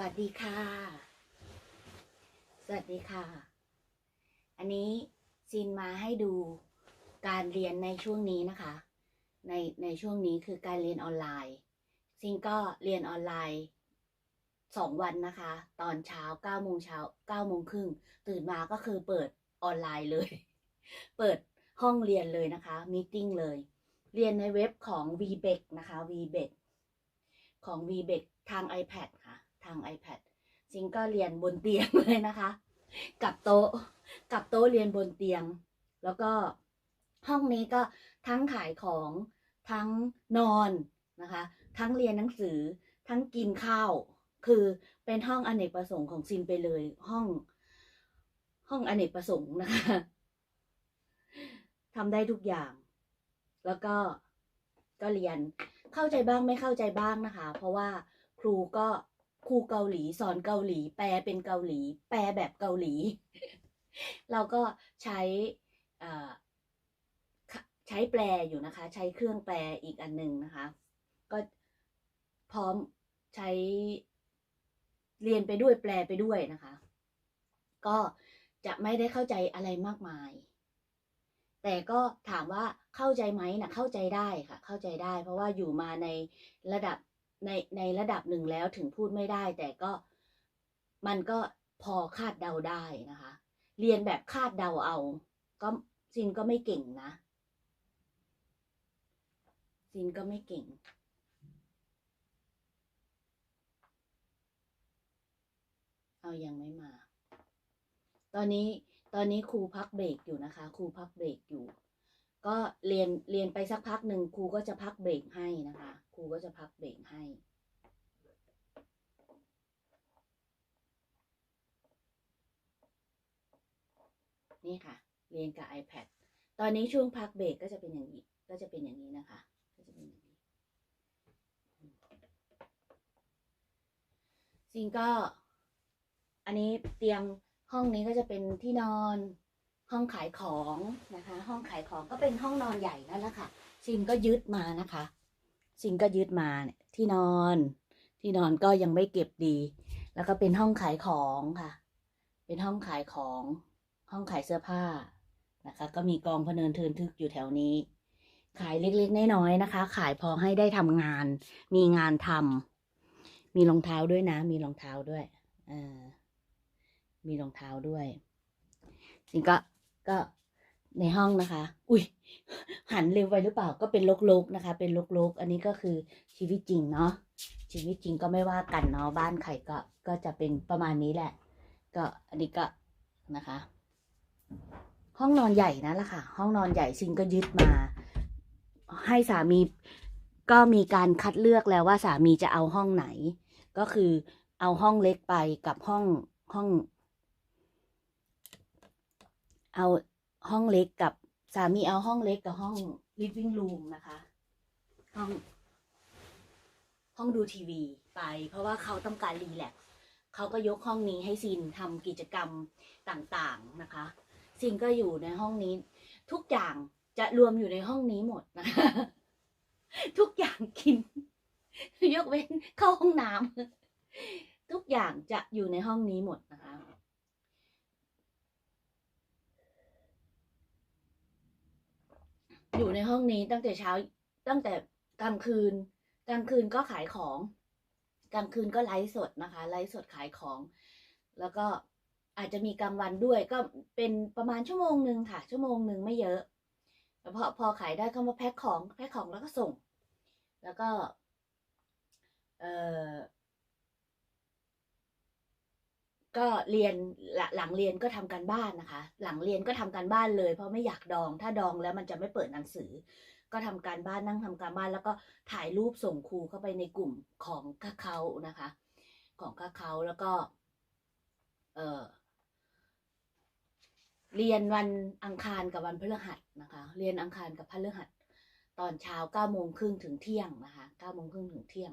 วัสดีค่ะ สวัสดีค่ะ อันนี้ซินมาให้ดูการเรียนในช่วงนี้นะคะ ในในช่วงนี้คือการเรียนออนไลน์ ซินก็เรียนออนไลน์สองวันนะคะ ตอนเช้าเก้าโมงเช้าเก้าโมงครึ่งตื่นมาก็คือเปิดออนไลน์เลย เปิดห้องเรียนเลยนะคะมีติ้งเลย เรียนในเว็บของ v b e c นะคะ v b e c ของ v b e c ทาง iPad ค่ะ ทาง iPad ซิงก็เรียนบนเตียงเลยนะคะ กับโต๊ะกับโต๊ะเรียนบนเตียง แล้วก็ห้องนี้ก็ทั้งขายของทั้งนอนนะคะ ทั้งเรียนหนังสือ ทั้งกินข้าว คือเป็นห้องอเนกประสงค์ของซินไปเลย ห้องห้องอเนกประสงค์นะคะทำได้ทุกอย่าง แล้วก็ก็เรียนเข้าใจบ้างไม่เข้าใจบ้างนะคะ เพราะว่าครูก็ ครูเกาหลีสอนเกาหลี แปลเป็นเกาหลี แปลแบบเกาหลี เราก็ใช้ใช้แปลอยู่นะคะ ใช้เครื่องแปลอีกอันหนึ่งนะคะ ก็พร้อมใช้เรียนไปด้วยแปลไปด้วยนะคะ ก็จะไม่ได้เข้าใจอะไรมากมาย แต่ก็ถามว่าเข้าใจไหมนะเข้าใจได้ค่ะ เข้าใจได้ เพราะว่าอยู่มาในระดับ ในในระดับหนึ่งแล้วถึงพูดไม่ได้ แต่ก็มันก็พอคาดเดาได้นะคะ เรียนแบบคาดเดาเอา ก็ซินก็ไม่เก่งนะ ซินก็ไม่เก่งเอายังไม่มา ตอนนี้ตอนนี้ครูพักเบรกอยู่นะคะ ครูพักเบรกอยู่ ก็เรียนเรียนไปสักพักหนึ่งครูก็จะพักเบรกให้นะคะ ครูก็จะพักเบรกให้ นี่ค่ะ เรียนกับ iPad ตอนนี้ช่วงพักเบรกก็จะเป็นอย่างนี้ ก็จะเป็นอย่างนี้นะคะ ก็จะเป็นอย่างนี้ ซิงก็ อันนี้เตียงห้องนี้ก็จะเป็นที่นอน ห้องขายของนะคะ ห้องขายของก็เป็นห้องนอนใหญ่นั่นแหละค่ะ ซินก็ยึดมานะคะ ซินก็ยึดมาเนี่ยที่นอน ที่นอนก็ยังไม่เก็บดี แล้วก็เป็นห้องขายของค่ะ เป็นห้องขายของห้องขายเสื้อผ้านะคะ ก็มีกองพเนินเทินทึกอยู่แถวนี้ ขายเล็กๆน้อยๆนะคะ ขายพอให้ได้ทำงาน มีงานทำมีรองเท้าด้วยนะ มีรองเท้าด้วยเออมีรองเท้าด้วยซิงก็ก็ ในห้องนะคะ อุ้ยหันเร็วไปหรือเปล่าก็เป็นลกๆนะคะ เป็นลกๆ อันนี้ก็คือชีวิตจริงเนาะชีวิตจริงก็ไม่ว่ากันเนาะบ้านใครก็ก็จะเป็นประมาณนี้แหละ ก็อันนี้ก็นะคะ ห้องนอนใหญ่นะล่ะค่ะ ห้องนอนใหญ่ซิงก็ยึดมา ให้สามีก็มีการคัดเลือกแล้วว่าสามีจะเอาห้องไหน ก็คือเอาห้องเล็กไปกับห้องห้อง เอา ห้องเล็กกับสามีเอาห้องเล็กกับห้อง living room นะคะ ห้อง ห้องดูทีวีไป เพราะว่าเขาต้องการรีแลกซ์เขาก็ยกห้องนี้ให้ซินทำกิจกรรมต่างๆนะคะ ซินก็อยู่ในห้องนี้ ทุกอย่างจะรวมอยู่ในห้องนี้หมดนะคะทุกอย่างกิน ยกเว้นเข้าห้องน้ำทุกอย่างจะอยู่ในห้องนี้หมดนะคะ อยู่ในห้องนี้ตั้งแต่เช้าตั้งแต่กลางคืน กลางคืนก็ขายของ กลางคืนก็ไลฟ์สดนะคะ ไลฟ์สดขายของ แล้วก็อาจจะมีกลางวันด้วย ก็เป็นประมาณชั่วโมงหนึ่งค่ะ ชั่วโมงหนึ่งไม่เยอะพอพอขายได้ก็มาแพ็คของแพ็คของแล้วก็ส่ง แล้วก็ เออ ก็เรียนหลังเรียนก็ทำการบ้านนะคะ หลังเรียนก็ทำการบ้านเลย เพราะไม่อยากดอง ถ้าดองแล้วมันจะไม่เปิดหนังสือ ก็ทำการบ้านนั่งทำการบ้าน แล้วก็ถ่ายรูปส่งครูเข้าไปในกลุ่มของคาเขานะคะ ของคาเขาแล้วก็ เออเรียนวันอังคารกับวันพฤหัสนะคะ เรียนอังคารกับพฤหัส ตอนเช้าเก้าโมงครึ่งถึงเที่ยงนะคะเก้าโมงครึ่งถึงเที่ยง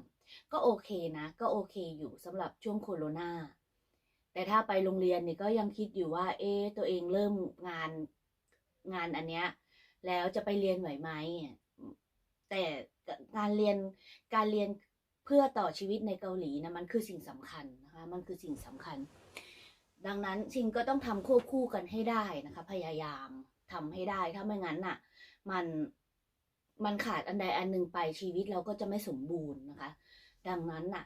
ก็โอเคนะ ก็โอเคอยู่สำหรับช่วงโควิด แต่ถ้าไปโรงเรียนเนี่ยก็ยังคิดอยู่ว่า เอ๊ะตัวเองเริ่มงานงานอันเนี้ย แล้วจะไปเรียนไหวไหมแต่การเรียนการเรียนเพื่อต่อชีวิตในเกาหลีนะมันคือสิ่งสำคัญนะคะมันคือสิ่งสำคัญ ดังนั้นชินก็ต้องทำควบคู่กันให้ได้นะคะ พยายามทำให้ได้ถ้าไม่งั้นน่ะ มันมันขาดอันใดอันหนึ่งไปชีวิตเราก็จะไม่สมบูรณ์นะคะ ดังนั้นน่ะ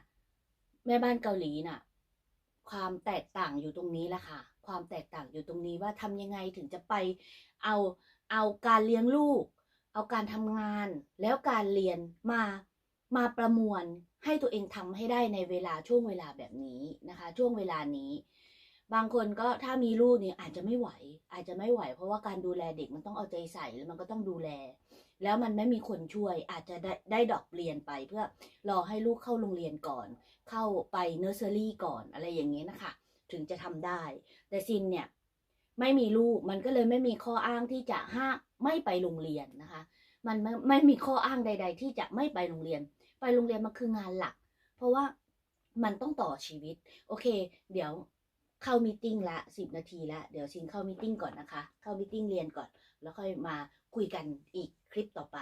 แม่บ้านเกาหลีน่ะ ความแตกต่างอยู่ตรงนี้แหละค่ะ ความแตกต่างอยู่ตรงนี้ว่าทำยังไงถึงจะไปเอาเอาการเลี้ยงลูก เอาการทำงานแล้วการเรียนมามาประมวลให้ตัวเองทำให้ได้ในเวลาช่วงเวลาแบบนี้นะคะ ช่วงเวลานี้ บางคนก็ถ้ามีลูกเนี่ยอาจจะไม่ไหว อาจจะไม่ไหว เพราะว่าการดูแลเด็กมันต้องเอาใจใส่แล้วมันก็ต้องดูแล แล้วมันไม่มีคนช่วยอาจจะได้ได้ดอกเรียนไปเพื่อรอให้ลูกเข้าโรงเรียนก่อน เข้าไปเนอร์เซอรี่ก่อนอะไรอย่างนี้นะคะ ถึงจะทำได้ แต่ซินเนี่ยไม่มีลูกมันก็เลยไม่มีข้ออ้างที่จะห้าไม่ไปโรงเรียนนะคะ มันไม่ไม่มีข้ออ้างใด ๆ ที่จะไม่ไปโรงเรียน ไปโรงเรียนมันคืองานหลัก เพราะว่ามันต้องต่อชีวิต โอเค เดี๋ยวเข้ามีติ้งละสิบนาทีละเดี๋ยวซินเข้ามีติ้งก่อนนะคะ เข้ามีติ้งเรียนก่อน แล้วค่อยมาคุยกันอีกคลิปต่อไป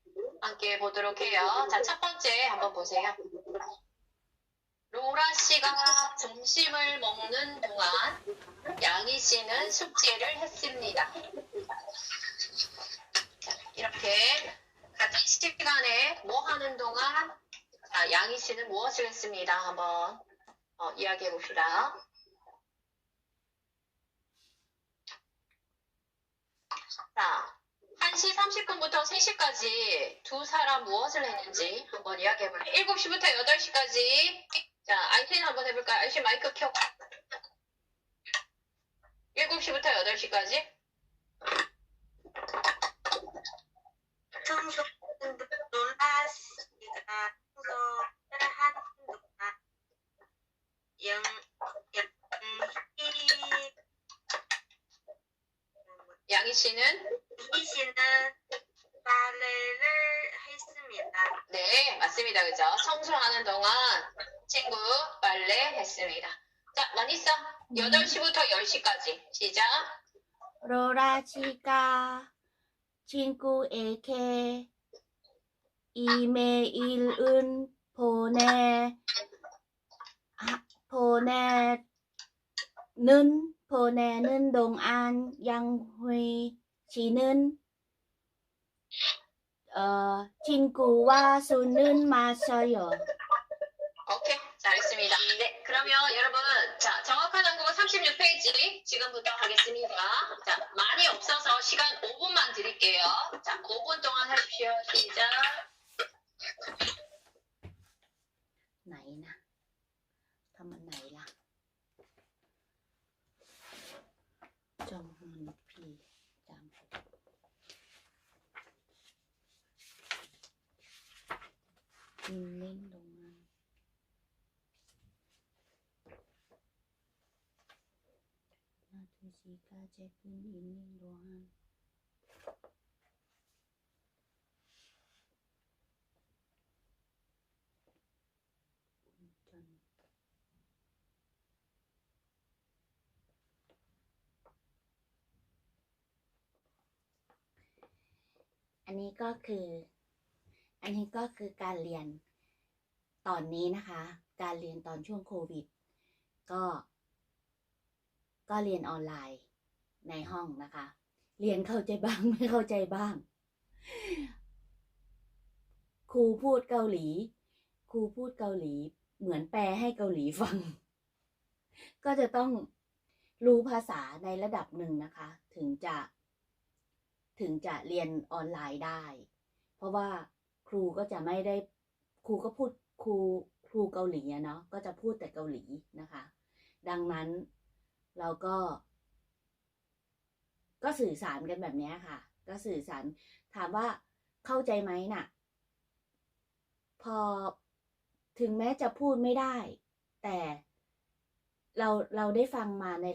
함께 보도록 해요. 자, 첫 번째 한번 보세요. 로라 씨가 점심을 먹는 동안 양희 씨는 숙제를 했습니다. 자, 이렇게 같은 시간에 뭐 하는 동안 자, 양희 씨는 무엇을 했습니다. 한번 어, 이야기해 봅시다. 자, 1시 30분부터 3시까지 두 사람 무엇을 했는지 한번 이야기해 볼게요. 7시부터 8시까지. 자, 아이신 한번 해볼까요? 아이신 마이크 켜고. 7시부터 8시까지. 청소 청소하는 동안 친구 빨래 했습니다. 자, 마니사 8시부터 10시까지. 시작. 로라 씨가 친구에게 이메일을 보내 하- 보내는 보내는 동안 양휘 씨는 어, 친구와 손은 마셔요. 오케이, 잘했습니다. 네, 그러면 여러분, 자, 정확한 한국어 36페이지 지금부터 하겠습니다. 자, 많이 없어서 시간 5분만 드릴게요. 자, 5분 동안 하십시오. 시작. 나이나. นาทูซีกาเจ็กุนอินเล่นโลฮันอันนี้ก็คือ อันนี้ก็คือการเรียนตอนนี้นะคะ การเรียนตอนช่วงโควิด ก็ ก็เรียนออนไลน์ในห้องนะคะ เรียนเข้าใจบ้างไม่เข้าใจบ้าง ครูพูดเกาหลี ครูพูดเกาหลี เหมือนแปลให้เกาหลีฟัง ก็จะต้องรู้ภาษาในระดับหนึ่งนะคะ ถึงจะถึงจะเรียนออนไลน์ได้ เพราะว่าครูก็จะไม่ได้ครูก็พูดครูครูเกาหลีเนาะก็จะพูดแต่เกาหลีนะคะ ดังนั้น เราก็ ก็สื่อสารกันแบบนี้ค่ะ ก็สื่อสารถามว่าเข้าใจไหมน่ะ พอถึงแม้จะพูดไม่ได้ แต่เราเราได้ฟังมาใน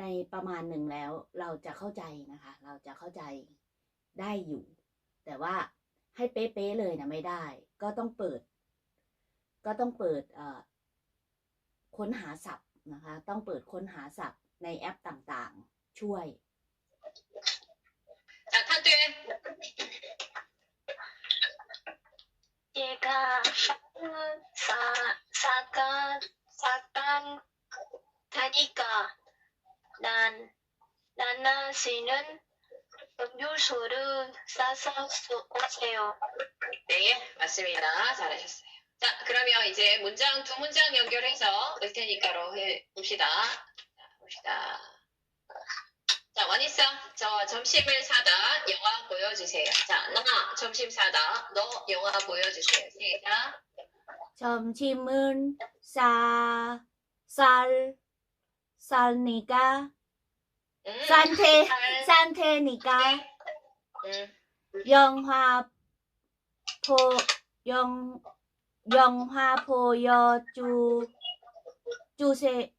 ในประมาณหนึ่งแล้ว เราจะเข้าใจนะคะ เราจะเข้าใจได้อยู่ แต่ว่าให้เป๊ะๆเลยนะไม่ได้ ก็ต้องเปิด ก็ต้องเปิดค้นหาศัพท์ นะคะ ต้องเปิดค้นหาศัพท์ในแอปต่างๆ ช่วย 자, 탄뚜에. 얘가 사 사간 사간 다니까 난 나나씨는 음료수를 싸서 오세요. 네, 맞습니다. 잘하셨어요. 자, 그러면 이제 문장 두 문장 연결해서 을 테니까로 해 봅시다. 자, 봅시다. 자, 원희사, 저 점심을 사다. 영화 보여주세요. 자, 나 점심 사다. 너 영화 보여주세요. 시작. 점심은 쌀, 쌀, 쌀니까, 음, 산테, 잘, 산테니까, 음, 영화 보, 영, 영화 보여주, 주세,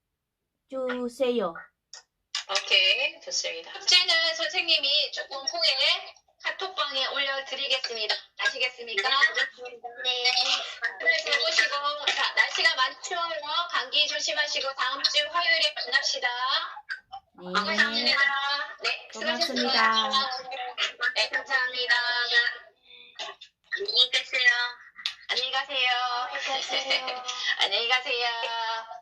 주세요. 오케이, 좋습니다. 숙제는 선생님이 조금 후에 카톡방에 올려드리겠습니다. 아시겠습니까? 네. 네, 들어오시고, 자, 날씨가 많이 추워요. 감기 조심하시고, 다음 주 화요일에 만납시다. 네. 감사합니다. 네, 고맙습니다. 수고하셨습니다. 네, 감사합니다. 안녕히 계세요. 안녕히 가세요. 안녕히 가세요. 안녕히 가세요.